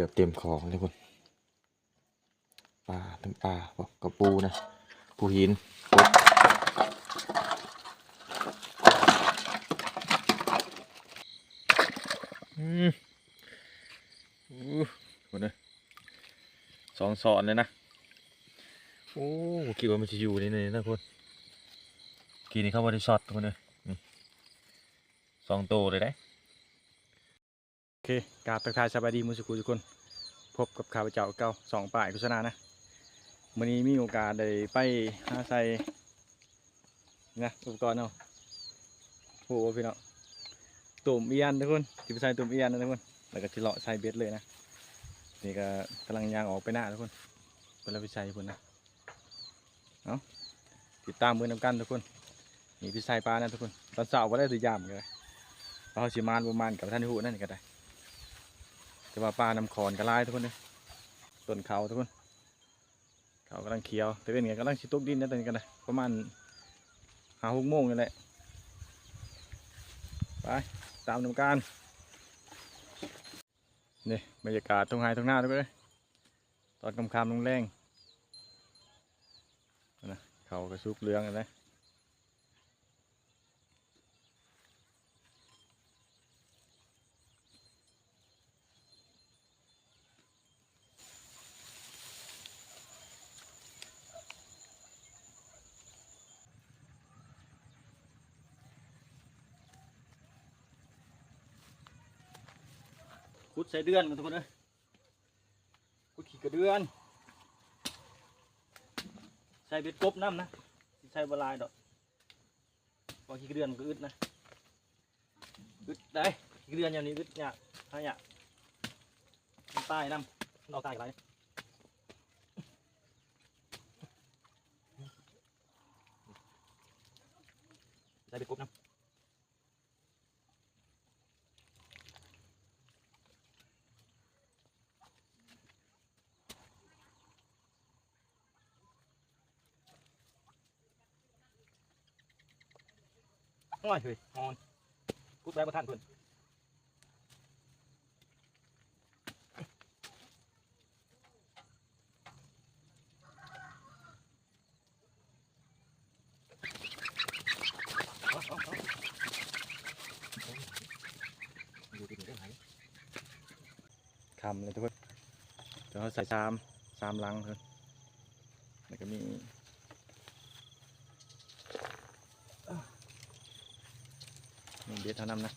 กือบเต็มของเลยคนปลาทั้งปลาบอกกระปูนะ ปูหินกบอืมอู้คนเลยสองสอนเลยนะ โอ้คิดว่ามันจะอยู่ในนี้นะคนกีนี้เข้าบริช็อตทุกคนเลยนี่สองโตวเลยได้ เคกราบทักทายสบายดีมุสุกูทุกคน พบกับข้าพเจ้าเก่าสองป่ายโฆษณานะวันนี้มีโอกาสได้ไปหาใส่นะอุปกรณ์เนาะโอ้โหพี่เนาะตุ่มเอียนทุกคนที่ไปใส่ตุ่มเอียนนะทุกคนแล้วก็ที่เลาะใส่เบ็ดเลยนะนี่ก็กำลังยางออกไปหน้าทุกคนเป็นเราไปใส่พุ่นนะเอาติดตามมือนำกันทุกคนนี่พี่ใส่ปลานะทุกคนตอนเช้าก็ได้ตัวยามเลยเราสิมานประมาณกับท่านหูนั่นก็ได้ แต่ว่าปลาน้ำขอนกระลายทุกคนเลยต้นเขาทุกคน เขากำลังเขียวแต่เป็นไงกำลังชิตกดินนะตอนนี้กันนะประมาณหาหกโมงนี่แหละไปตามนำการนี่บรรยากาศตรงไฮตรงหน้าทุกคนเลยตอนกำคำลงแรงนะเขากระซุกเรืองเลยนะ คุดใส่เดือนกันทุกคนเลยคุดขี่กระเดือน ใส่เบ็ดกบน้ำนะสิใส่บหลายดอกพอขี่กระเดือนก็อึดนะอึดได้ขี่กระเดือนอย่างนี้อึดเนี่ยถ้าเนี่ยมันใต้น้ำมันเอาใต้ไปใส่เบ็ดกบน้ำ โอ้ยเฮ้ยออนพูดไปประทานเพื่อนคำเลยทุกคนเดี๋ยวใส่สามสามลังเพื่อนแล้วก็มี นี่เบ็ดเท่านั้นนะ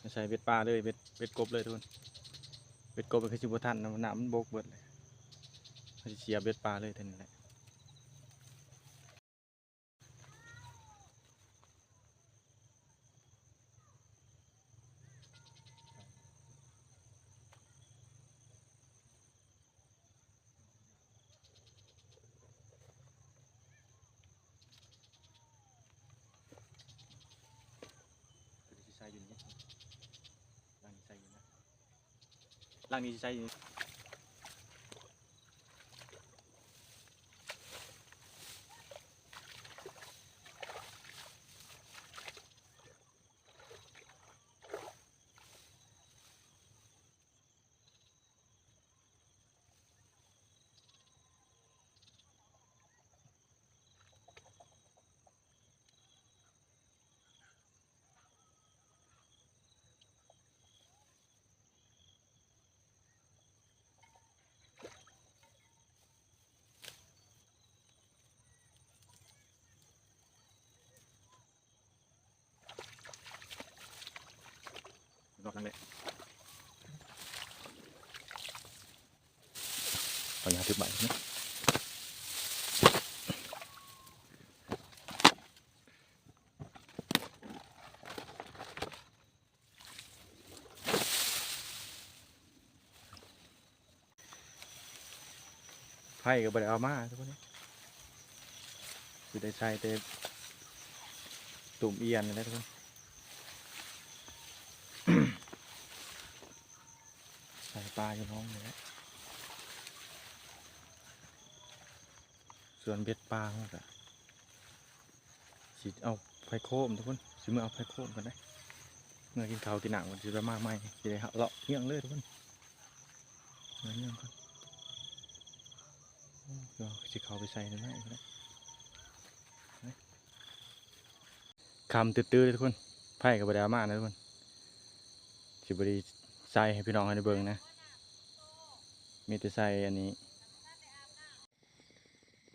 ไม่ใช่เบ็ดปลาเลยเบ็ดเบ็ดกบเลยทุกคนเบ็ดกบเป็นคือชิบทันนะน้ำมันบกเบิดเลยเสียเบ็ดปลาเลยเท่านั้นแหละตัวนี้สิใส่อยู่นี่ล่างนี้ใส่อยู่นะ ล่างนี้ สิใส่อยู่นี่รอบนั่นแหละตอนนี้ทึบใหม่นะไพ่ก็บ่ได้เอามาทุกคนคือได้ใส่แต่ตุ่มเอียนนี่แหละทุกคน ใส่ ปลาอยู่น้องเลยส่วนเบ็ดปลาเขาก็สิเอาไฟโคมทุกคนสิมือเอาไฟโคมกันได้เมื่อกินข้าวกินหนังมันจะมากไหมจะได้เลาะเงี้ยงเลยทุกคนนั่นยังก่อนโอ้เดี๋ยวจะเข้าไปใส่ได้ไหมก็ได้คำตื้อๆทุกคนไพ่กับบดามานะทุกคนสิบดีใส่ให้พี่น้องให้ได้เบิ่งนะ มีแต่ใส่อันนี้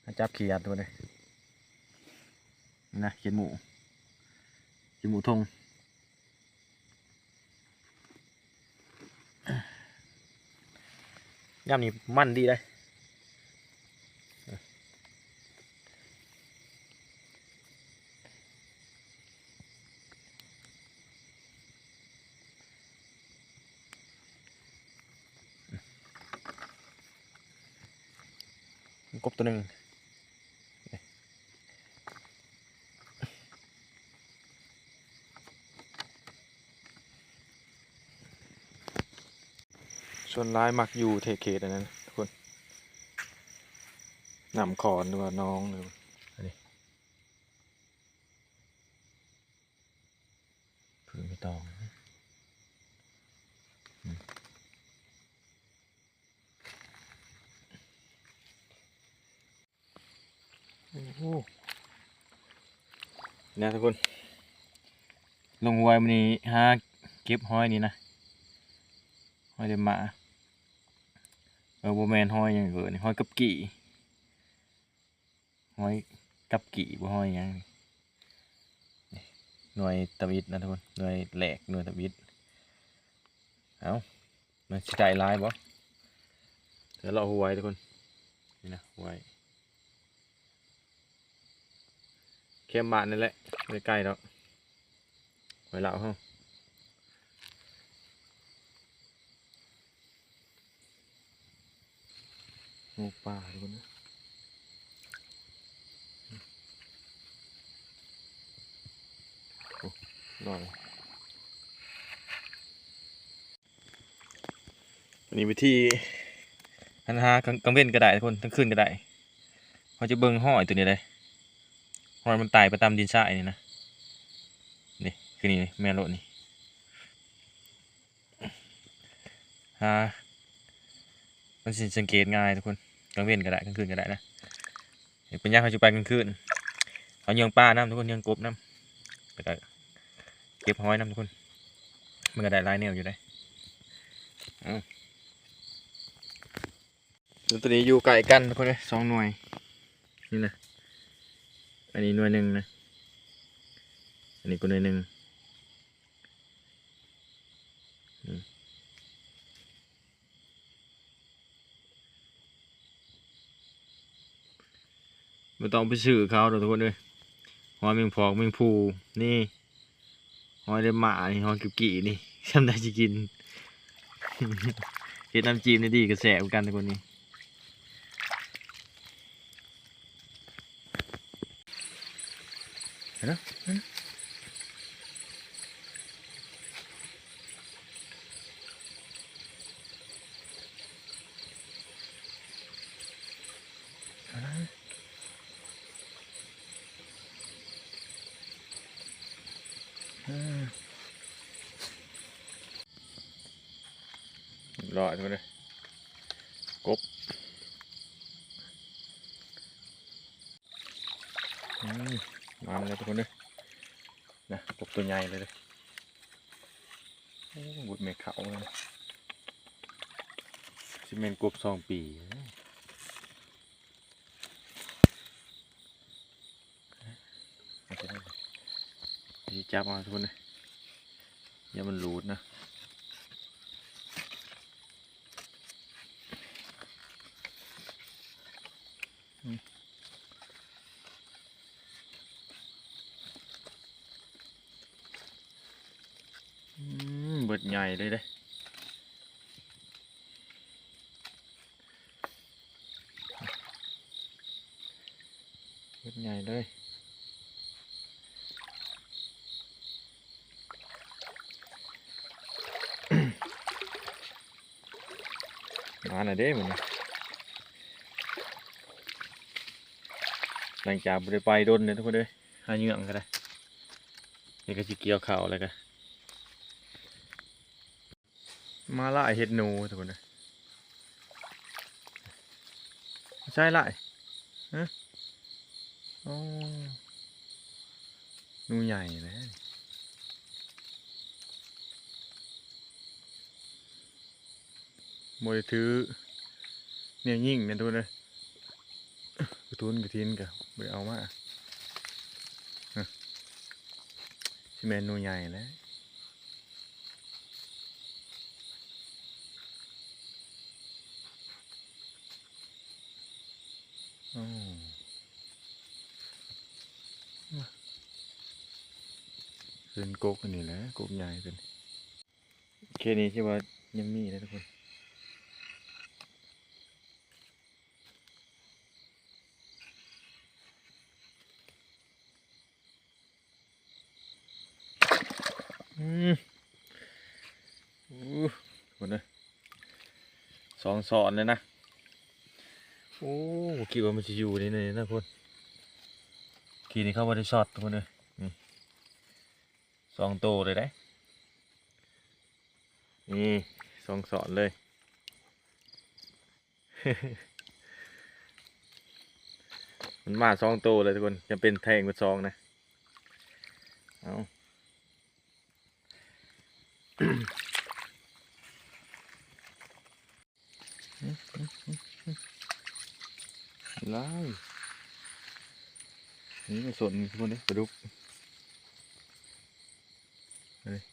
อาจับขี้ยัดตัวเลยน่ะเขียนหมูเขียนหมูทงย่ำนี่มั่นดีเลย กบตัวหนึ่งส่วนร้ายมักอยู่เทเขตอันนั้นทุกคนนำคอนหรือว่าน้องหรือว่าอันนี้พื้นไม่ต้องอืมโอ้โหเนี่ยทุกคน ลงไวมันนี้หาเก็บห้อยนี่นะห้อยเดมหมาเออโบแมนห้อยหยังเกินห้อยกับกี่ห้อยกับกี่บ่ห้อยหยังนี่หน่วยตะวิดนะทุกคนหน่วยแหลกหน่วยตะวิดเอามันสิได้ลายบ่เดี๋ยวเราหัวไว้ทุกคนนี่นะหัวไว้ เข้มบานนั่นแหละไม่ใกล้แล้วไว้เหล่าเฮางูป่าทุกคนนะโอ้รอยอันนี้วิธีหันหากลางกลางเว้นก็ได้ทุกคนทั้งคืนก็ได้เขาจะเบิ่งห้อยตัวนี้เลย หอยมันไต่ไปตามดินทรายนี่นะนี่คือนี่แม่โลนี่ฮามันสิสังเกตง่ายทุกคนกลางเว้นก็ได้กลางคืนก็ได้นะเห็นเป็นยากเขาจะไปกลางคืนเอาเยืองป้าน้ำทุกคนเยืองกบน้ำก็เก็บหอยน้ำทุกคน มันก็ได้ลายแนวอยู่ได้เอแล้วตัวนี้อยู่ไกลกันทุกคนเลยสองหน่วยนี่นะ อันนี้หน่วยหนึ่งนะ อันนี้ก็หน่วยหนึ่งไม่ต้องไปซื้อเขาหรอกทุกคนเลยหอยแมงพอกแมงภูนี่หอยเดมหมานี่หอยกิบกี่นี่ทำได้จะกินเฮ็ดน้ำจิ้มนี่ดีกระแสเหมือนกันทุกคนนี่ เห็นไหมเห็นไห มอ่ารอดทุกคนเลยกบอืมมาเลยทุกคนเลยนะกบตัวใหญ่เลยเลยโอ้บุดเมฆเขาเลยซิเมนกบสองปีนะเอาไปได้เลยดีจับมาทุกคนเลยอย่ามันรูดนะ อืมเบิด ใหญ่เลยเด้เบิดใหญ่เลยมาหน่อยเด้มันหลังจากไปโดนเนี่ยทุกคนเลยหาเหยื่องก็ได้นี่ก็สิเกี่ยวข่าวอะไรกัน มาล่เห็ดหนูทุกคนนะใช่ไรฮะโอ้หนูใหญ่นะมวยถือเนี่ยยิ่งเนี่ยทุกคนเลยกระทุนกระทินกะไปเอามาฮะสิแมหนูใหญ่แล้ว อ๋อมา เป็นกกอันนี้แหละกกใหญ่เป็นแค่นี้ใช่ว่ายังมีนะทุกคนอืมอู้คนนะสองสอนเลยนะ โอ้คิดว่ามันจะอยู่ในนี้นะคนกีนี้เข้ามาได้ช็อตทุกคนเลย องโตวเลยได้ นี่สองสอนเลย มันมาสองโตวเลยทุกคนจะเป็นแทงเป็นซองนะ เอาไล่นี่มาสนทุกคนนี้ปลาดุก มาเลย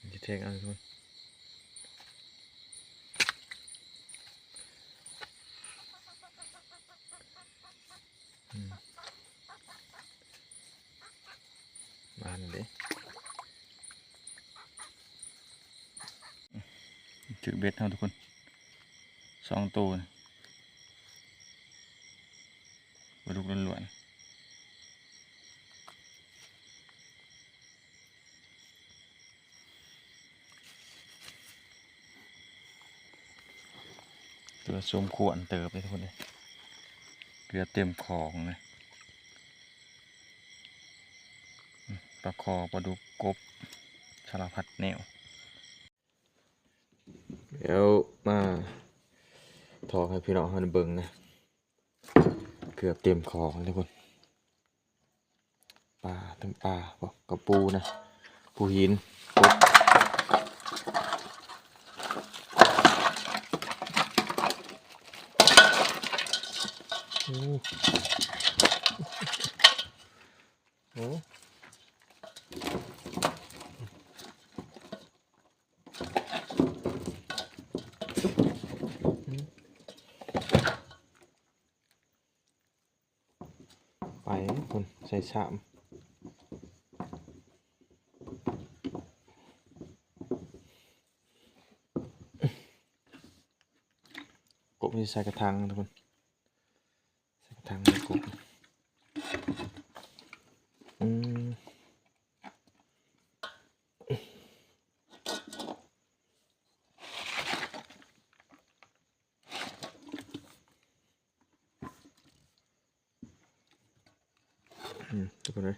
มันจะแทงเอะไรทุกคนอืมมาเลยถือเบ็ดเท่าทุกคนสองตัวนะปลาดุกล้วน ๆตัวสมควรเติบเลยทุกคนเลยเกลือเต็มของเลยปลาคอปลาดุกกบสารพัดแนวเดี๋ยวมาทอกให้พี่น้องเขาได้เบิ่งนะ เกือบเต็มของทุกคนปลาทั้งปลาบอกกระปูนะ ปูหินกบโอ้โห ไปคน ใส่สามกบนี่ใส่กระทังทุกคน ใส่กระทังในกบอืมอืมทุกคนเลย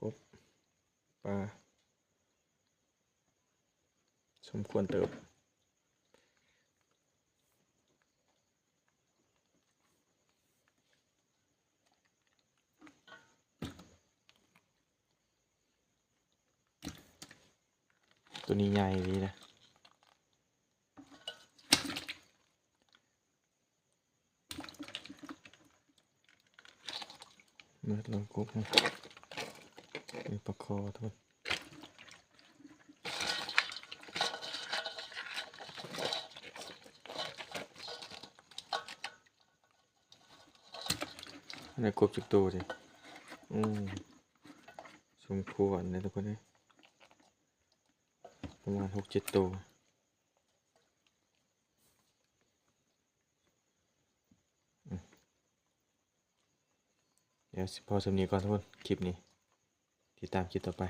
กบปลาส มควรเติบตัวนี้ใหญ่ดีนะเมื่อลงกุ๊กนะมีปลาคอทุกคน ในกบจุดโตสิอืมสมควรเลยทุกคนเลยประมาณหกเจ็ดตัวเดี๋ยวสิพอสำนีก่อนทุกคน คลิปนี้ ติดตามคลิปต่อไป